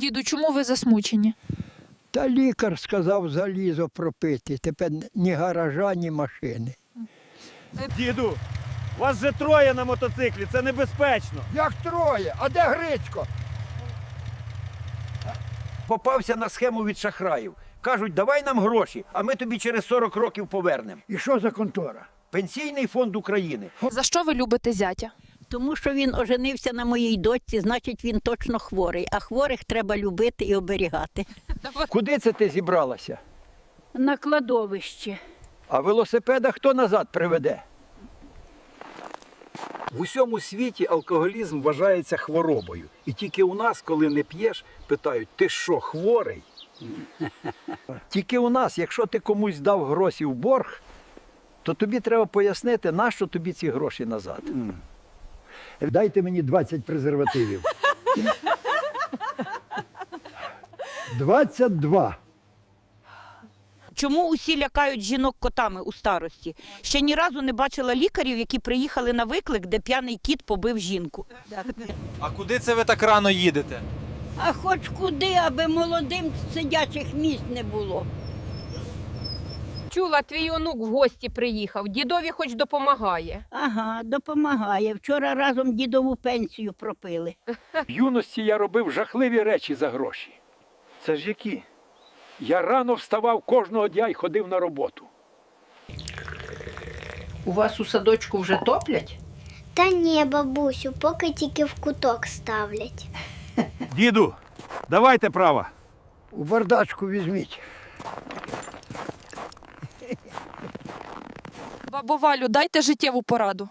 Діду, чому ви засмучені? Та лікар сказав залізо пропити. Тепер ні гаража, ні машини. Діду, вас же троє на мотоциклі, це небезпечно. Як троє? А де Грицько? Попався на схему від шахраїв. Кажуть, давай нам гроші, а ми тобі через 40 років повернемо. І що за контора? Пенсійний фонд України. За що ви любите зятя? Тому що він оженився на моїй дочці, значить він точно хворий. А хворих треба любити і оберігати. Куди це ти зібралася? На кладовище. А велосипеда хто назад приведе? В усьому світі алкоголізм вважається хворобою. І тільки у нас, коли не п'єш, питають, ти що, хворий? Тільки у нас, якщо ти комусь дав гроші в борг, то тобі треба пояснити, нащо тобі ці гроші назад. Дайте мені 20 презервативів. 22. Чому усі лякають жінок котами у старості? Ще ні разу не бачила лікарів, які приїхали на виклик, де п'яний кіт побив жінку. А куди це ви так рано їдете? А хоч куди, аби молодим сидячих місць не було. Чула, твій онук в гості приїхав. Дідові хоч допомагає. Ага, допомагає. Вчора разом дідову пенсію пропили. В юності я робив жахливі речі за гроші. Це ж які? Я рано вставав кожного дня і ходив на роботу. У вас у садочку вже топлять? Та ні, бабусю, поки тільки в куток ставлять. Діду, давайте права. У бардачку візьміть. Бабо Валю, дайте життєву пораду.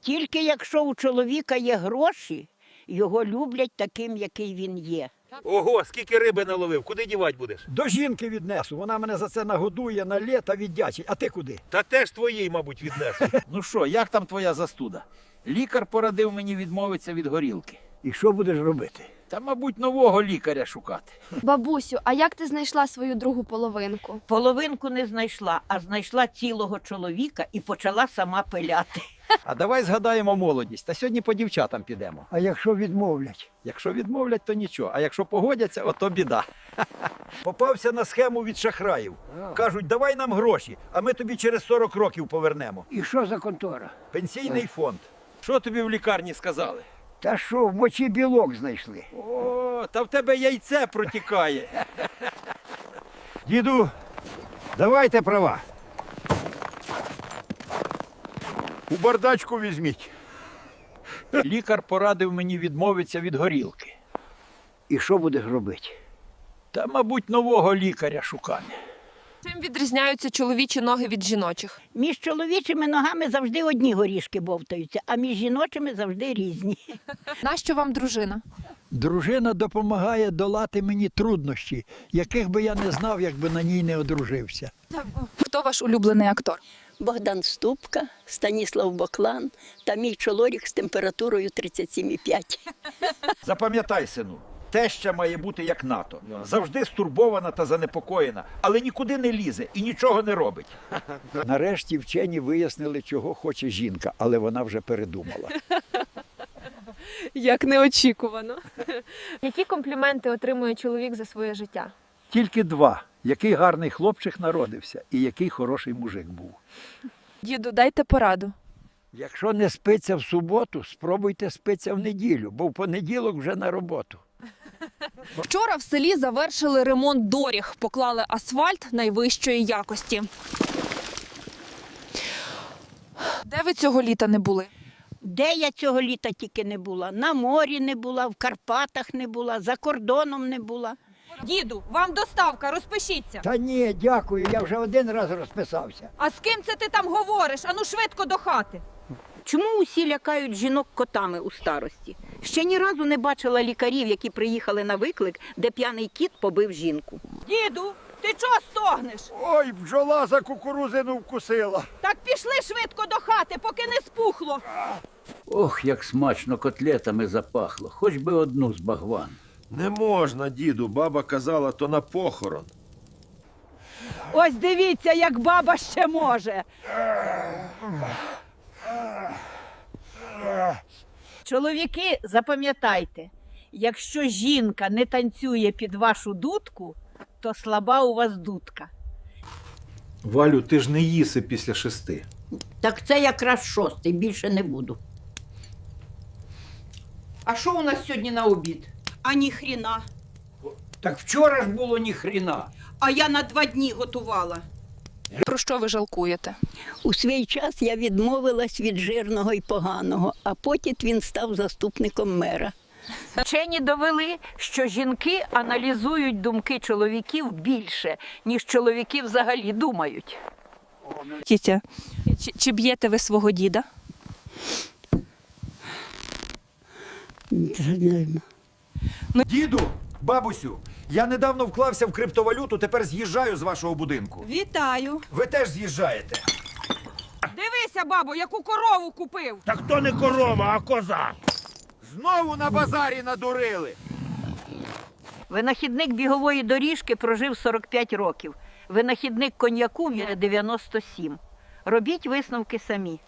Тільки якщо у чоловіка є гроші, його люблять таким, який він є. Ого, скільки риби наловив, куди дівати будеш? До жінки віднесу. Вона мене за це нагодує на літа віддячить. А ти куди? Та теж твоїй, мабуть, віднесу. ну що, як там твоя застуда? Лікар порадив мені відмовитися від горілки. І що будеш робити? Та, мабуть, нового лікаря шукати. Бабусю, а як ти знайшла свою другу половинку? Половинку не знайшла, а знайшла цілого чоловіка і почала сама пиляти. А давай згадаємо молодість. Та сьогодні по дівчатам підемо. А якщо відмовлять? Якщо відмовлять, то нічого. А якщо погодяться, ото біда. Попався на схему від шахраїв. Кажуть, давай нам гроші, а ми тобі через 40 років повернемо. І що за контора? Пенсійний фонд. Що тобі в лікарні сказали? Та що, в мочі білок знайшли? О, та в тебе яйце протікає. Діду, давайте права. У бардачку візьміть. Лікар порадив мені відмовитися від горілки. І що будеш робити? Та, мабуть, нового лікаря шукати. Чим відрізняються чоловічі ноги від жіночих? Між чоловічими ногами завжди одні горішки бовтаються, а між жіночими завжди різні. Нащо вам дружина? Дружина допомагає долати мені труднощі, яких би я не знав, якби на ній не одружився. Хто ваш улюблений актор? Богдан Ступка, Станіслав Боклан та мій чоловік з температурою 37,5. Запам'ятай, сину, теща має бути як НАТО. Завжди стурбована та занепокоєна, але нікуди не лізе і нічого не робить. Нарешті вчені вияснили, чого хоче жінка, але вона вже передумала. Як неочікувано. Які компліменти отримує чоловік за своє життя? Тільки два: який гарний хлопчик народився і який хороший мужик був. Діду, дайте пораду. Якщо не спиться в суботу, спробуйте спиться в неділю, бо в понеділок вже на роботу. Вчора в селі завершили ремонт доріг, поклали асфальт найвищої якості. Де ви цього літа не були? Де я цього літа тільки не була? На морі не була, в Карпатах не була, за кордоном не була. Діду, вам доставка, розпишіться. Та ні, дякую, я вже один раз розписався. А з ким це ти там говориш? Ану швидко до хати. Чому усі лякають жінок котами у старості? Ще ні разу не бачила лікарів, які приїхали на виклик, де п'яний кіт побив жінку. Діду, ти чого стогнеш? Ой, бджола за кукурузину вкусила. Так пішли швидко до хати, поки не спухло. Ох, як смачно котлетами запахло, хоч би одну з багван. Не можна, діду, баба казала, то на похорон. Ось дивіться, як баба ще може. Чоловіки, запам'ятайте, Якщо жінка не танцює під вашу дудку, то слаба у вас дудка. Валю, ти ж не їси після шести. Так це якраз шостий, більше не буду. А що у нас сьогодні на обід? А ніхріна. Так вчора ж було ні хріна. А я на два дні готувала. Про що ви жалкуєте? У свій час я відмовилась від жирного і поганого, а потім він став заступником мера. Вчені довели, що жінки аналізують думки чоловіків більше, ніж чоловіки взагалі думають. Тітя, чи, чи б'єте ви свого діда? Діду, бабусю, я недавно вклався в криптовалюту, тепер з'їжджаю з вашого будинку. Вітаю! Ви теж з'їжджаєте. Дивися, бабу, яку корову купив. Та хто не корова, а коза? Знову на базарі надурили. Винахідник бігової доріжки прожив 45 років. Винахідник коньяку міре 97. Робіть висновки самі.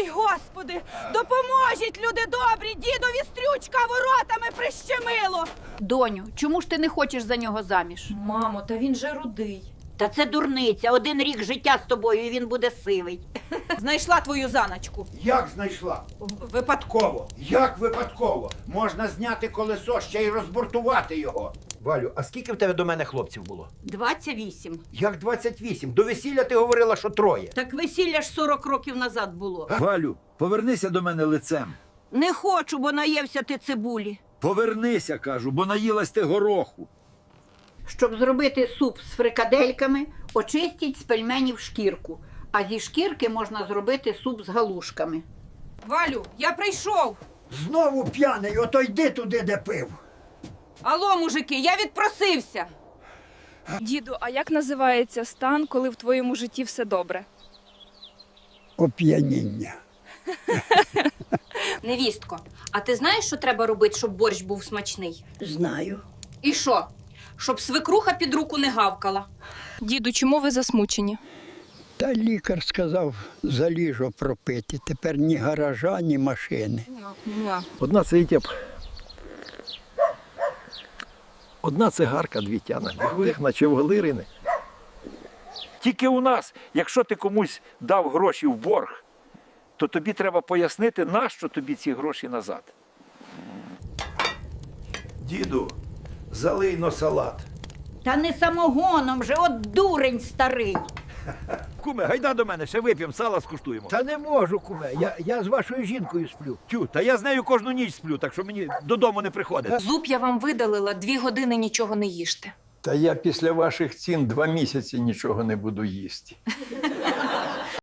Ой, господи, допоможіть, люди добрі, дідові стрючка воротами прищемило. Доню, чому ж ти не хочеш за нього заміж? Мамо, та він же рудий. Та це дурниця. Один рік життя з тобою, і він буде сивий. Знайшла твою заначку. Як знайшла? Випадково. Як випадково? Можна зняти колесо ще й розбортувати його. Валю, а скільки в тебе до мене хлопців було? 28. Як 28? До весілля ти говорила, що троє. Так весілля ж 40 років назад було. Валю, повернися до мене лицем. Не хочу, бо наєвся ти цибулі. Повернися, кажу, бо наїлась ти гороху. Щоб зробити суп з фрикадельками, очистіть з пельменів шкірку. А зі шкірки можна зробити суп з галушками. Валю, я прийшов. Знову п'яний, ото йди туди, де пив. Алло, мужики, я відпросився. Діду, а як називається стан, коли в твоєму житті все добре? Оп'яніння. Невістко, а ти знаєш, що треба робити, щоб борщ був смачний? Знаю. І що? Щоб свекруха під руку не гавкала. Діду, чому ви засмучені? Та лікар сказав заліжо пропити. Тепер ні гаража, ні машини. Одна цитяп. Одна цигарка, дві тяна. Двох, наче в глирини. Тільки у нас, якщо ти комусь дав гроші в борг, то тобі треба пояснити, нащо тобі ці гроші назад. Діду, залий но салат. Та не самогоном же, от дурень старий. Куме, гайда до мене, ще вип'ємо, сала скуштуємо. Та не можу, куме. Я, я з вашою жінкою сплю. Тю, та я з нею кожну ніч сплю, так що мені додому не приходить. Зуб я вам видалила, дві години нічого не їжте. Та я після ваших цін два місяці нічого не буду їсти.